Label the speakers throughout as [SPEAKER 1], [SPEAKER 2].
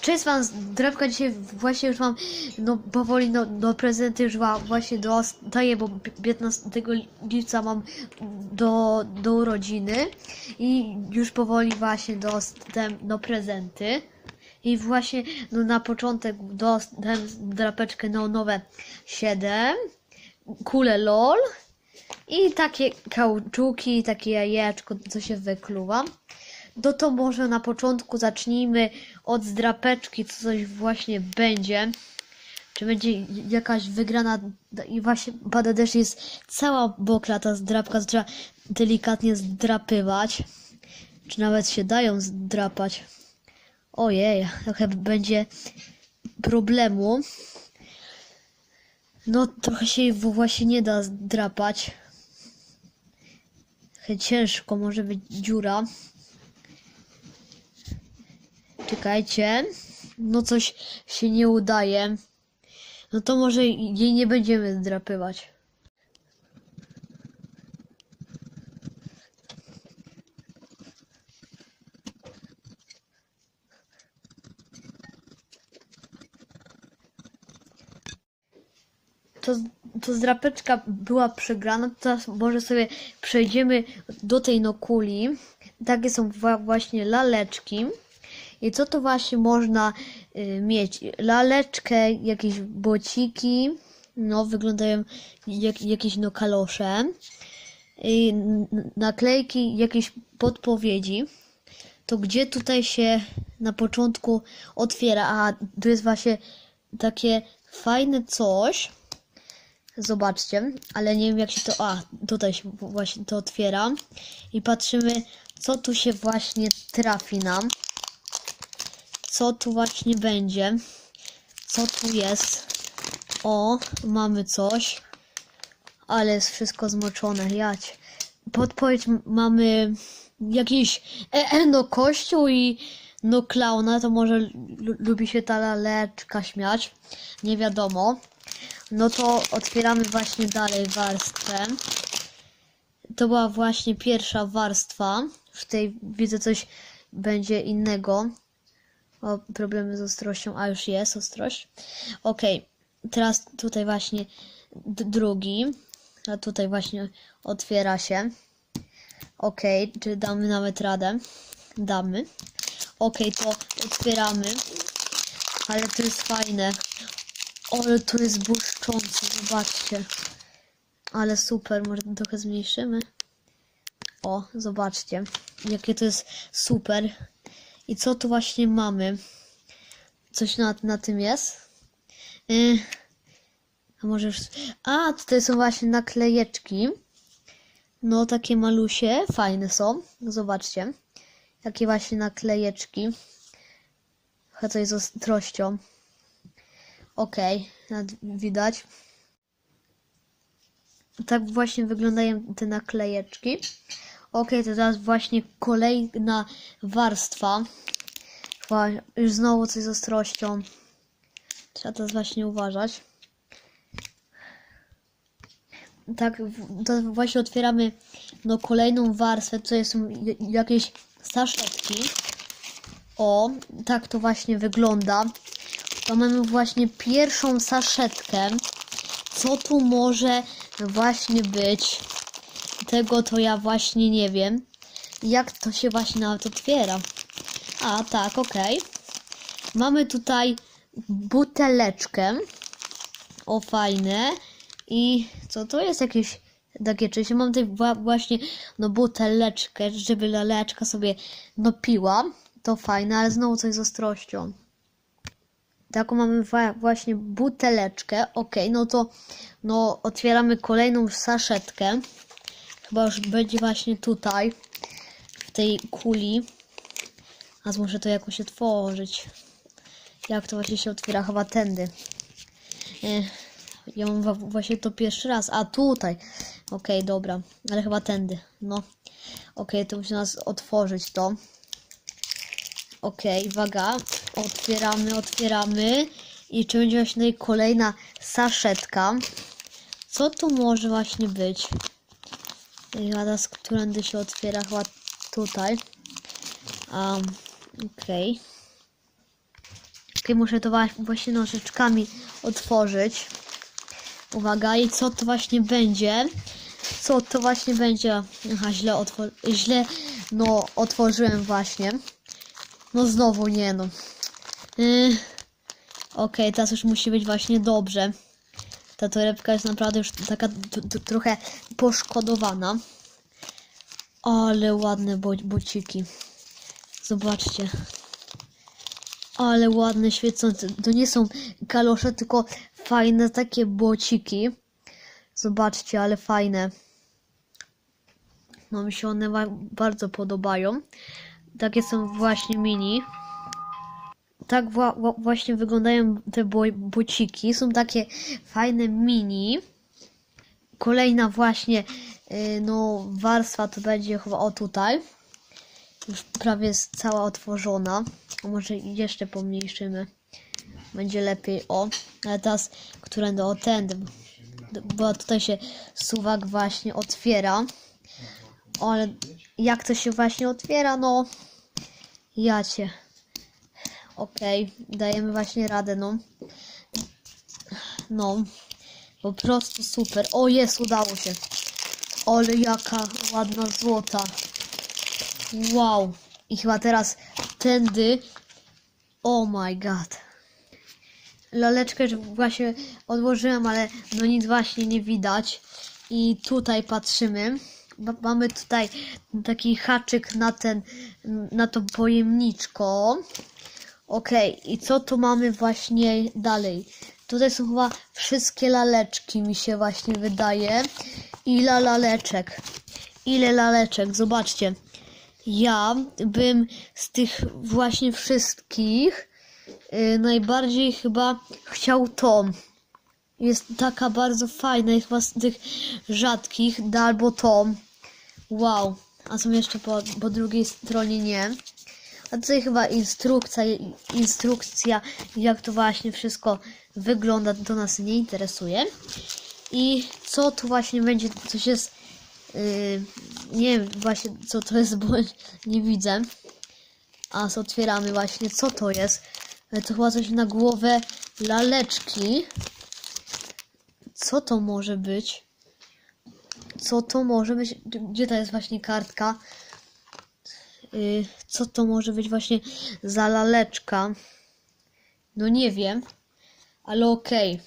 [SPEAKER 1] Cześć wam, drewka dzisiaj właśnie już mam, no powoli, no, no prezenty już wam właśnie dostaję, bo 15 lipca mam do, do urodziny i już powoli właśnie dostałem, no prezenty. I właśnie, no na początek dostałem drapeczkę, no nowe 7, kule LOL i takie kauczuki, takie jajeczko, co się wykluwa. No to może na początku zacznijmy od zdrapeczki, co coś właśnie będzie. Czy będzie jakaś wygrana i właśnie pada deszcz jest cała mokra ta zdrapka, trzeba delikatnie zdrapywać. Czy nawet się dają zdrapać. Ojej, trochę będzie problemu. No trochę się właśnie nie da zdrapać. Ciężko, może być dziura. Czekajcie. No coś się nie udaje. No to może jej nie będziemy zdrapywać. To, to zdrapeczka była przegrana, teraz może sobie przejdziemy do tej nokuli. Takie są właśnie laleczki. I co to właśnie można y, mieć? Laleczkę, jakieś bociki, no wyglądają jak jakieś no kalosze. I naklejki, jakieś podpowiedzi. To gdzie tutaj się na początku otwiera? A tu jest właśnie takie fajne coś. Zobaczcie, ale nie wiem jak się to. A, tutaj się właśnie to otwiera. I patrzymy, co tu się właśnie trafi nam co tu właśnie będzie. Co tu jest? O, mamy coś. Ale jest wszystko zmoczone, jać. Podpowiedź mamy jakiś e, e, no kościół i no klauna, to może lu- lubi się ta laleczka śmiać. Nie wiadomo. No to otwieramy właśnie dalej warstwę. To była właśnie pierwsza warstwa. W tej widzę coś będzie innego. O, problemy z ostrością, a już jest ostrość. Okej, teraz tutaj właśnie drugi. A tutaj właśnie otwiera się. Okej, czy damy nawet radę? Damy. Okej, to otwieramy. Ale to jest fajne. Ale to jest błyszczące, zobaczcie. Ale super, może trochę zmniejszymy. O, zobaczcie, jakie to jest super. I co tu właśnie mamy? Coś na, na tym jest? Yy, a może już... A, tutaj są właśnie naklejeczki. No, takie malusie, fajne są. Zobaczcie. Jakie właśnie naklejeczki. Trochę coś z ostrością. Okej, okay, widać. Tak właśnie wyglądają te naklejeczki. Ok, to teraz właśnie kolejna warstwa. Już znowu coś z ostrością. Trzeba teraz właśnie uważać. Tak, to właśnie otwieramy no, kolejną warstwę. Tutaj są jakieś saszetki. O, tak to właśnie wygląda. To mamy właśnie pierwszą saszetkę. Co tu może właśnie być? Tego to ja właśnie nie wiem. Jak to się właśnie nawet otwiera. A, tak, okej. Mamy tutaj buteleczkę. O, fajne. I co to jest jakieś takie czyś? Mam tutaj wła- właśnie no buteleczkę, żeby laleczka sobie no piła. To fajne, ale znowu coś z ostrością. Taką mamy właśnie buteleczkę. Ok, no to no otwieramy kolejną saszetkę. Chyba już będzie właśnie tutaj, w tej kuli. A muszę to jakoś otworzyć. Jak to właśnie się otwiera? Chyba tędy. E, Ja mam właśnie to pierwszy raz. A tutaj. Okej, dobra. Ale chyba tędy. No. Okej, to musi nas otworzyć to. Okej, uwaga. Otwieramy, otwieramy. I czy będzie właśnie kolejna saszetka? Co tu może właśnie być? Jada, z którędy się otwiera chyba tutaj. Um, okej. Okej, muszę to właśnie nożyczkami otworzyć. Uwaga, i co to właśnie będzie? Co to właśnie będzie? Aha, źle otwor... źle, no, otworzyłem właśnie. No znowu nie no. Yy. Okej, teraz już musi być właśnie dobrze. Ta torebka jest naprawdę już taka trochę poszkodowana. Ale ładne bo bociki. Zobaczcie. Ale ładne, świecące. To nie są kalosze, tylko fajne takie bociki. Zobaczcie, ale fajne. No mi się one bardzo podobają. Takie są właśnie mini. Tak wła- wła- właśnie wyglądają te bo bociki. Są takie fajne mini. Kolejna właśnie yy, no warstwa to będzie chyba o tutaj. Już prawie jest cała otworzona. Może jeszcze pomniejszymy. Będzie lepiej. O, ale teraz, którędy o tędy. Bo tutaj się suwak właśnie otwiera. O, ale jak to się właśnie otwiera? No, ja Okej, dajemy właśnie radę, no. No, po prostu super. O, jest, udało się. Ale jaka ładna złota. Wow. I chyba teraz tędy. Oh my god. Laleczkę właśnie odłożyłem, ale no nic właśnie nie widać. I tutaj patrzymy. Mamy tutaj taki haczyk na ten, na to pojemniczko. Okej, i co tu mamy właśnie dalej? Tutaj są chyba wszystkie laleczki, mi się właśnie wydaje. Ile laleczek? Ile laleczek? Zobaczcie. Ja bym z tych właśnie wszystkich y, najbardziej chyba chciał tą. Jest taka bardzo fajna, jest chyba z tych rzadkich, albo tą. Wow. A są jeszcze po, po drugiej stronie nie. A tutaj chyba instrukcja, instrukcja, jak to właśnie wszystko wygląda, to nas nie interesuje. I co tu właśnie będzie, coś jest, yy, nie wiem właśnie co to jest, bo nie widzę. A co otwieramy właśnie, co to jest? Ale to chyba coś na głowę laleczki. Co to może być? Co to może być? Gdzie to jest właśnie kartka? Y, co to może być właśnie za laleczka? No nie wiem, ale okej.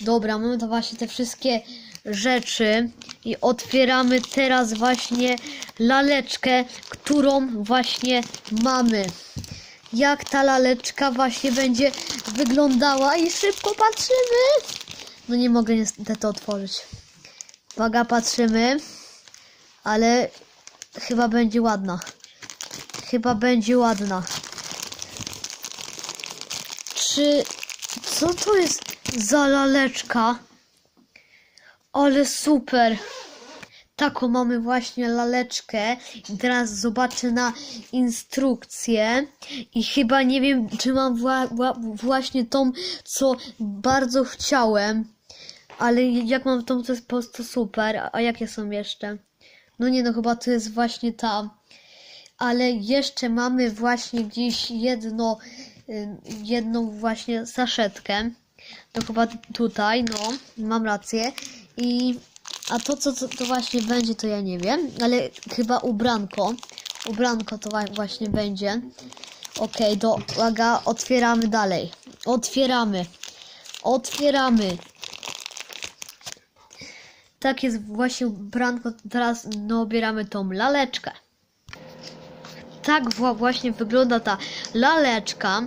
[SPEAKER 1] Dobra, mamy to właśnie te wszystkie rzeczy i otwieramy teraz właśnie laleczkę, którą właśnie mamy. Jak ta laleczka właśnie będzie wyglądała i szybko patrzymy. No nie mogę niestety otworzyć. Uwaga, patrzymy. Ale chyba będzie ładna. Chyba będzie ładna. Czy... Co to jest za laleczka? Ale super. Taką mamy właśnie laleczkę. I teraz zobaczę na instrukcję. I chyba nie wiem, czy mam wła wła właśnie tą, co bardzo chciałem. Ale jak mam tą, to jest po prostu super. A jakie są jeszcze? No nie, no chyba to jest właśnie ta. Ale jeszcze mamy właśnie gdzieś jedno, jedną właśnie saszetkę. To chyba tutaj, no, mam rację. I, a to, co, to właśnie będzie, to ja nie wiem, ale chyba ubranko. Ubranko to właśnie będzie. Okej, do, uwaga, otwieramy dalej. Otwieramy. Otwieramy. Tak jest właśnie ubranko. Teraz no, obieramy tą laleczkę. Tak wła- właśnie wygląda ta laleczka.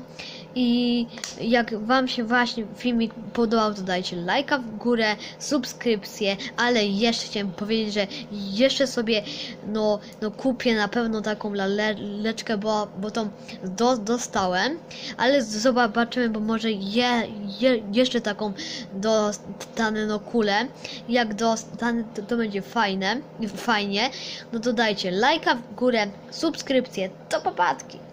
[SPEAKER 1] I jak Wam się właśnie filmik podobał, to dajcie lajka w górę, subskrypcję, ale jeszcze chciałem powiedzieć, że jeszcze sobie no, no kupię na pewno taką laleczkę, bo, bo tą do, dostałem, ale zobaczymy, bo może je, je, jeszcze taką dostanę no kulę. Jak dostanę, to, to będzie fajne, fajnie, no to dajcie lajka w górę, subskrypcję, to popatki.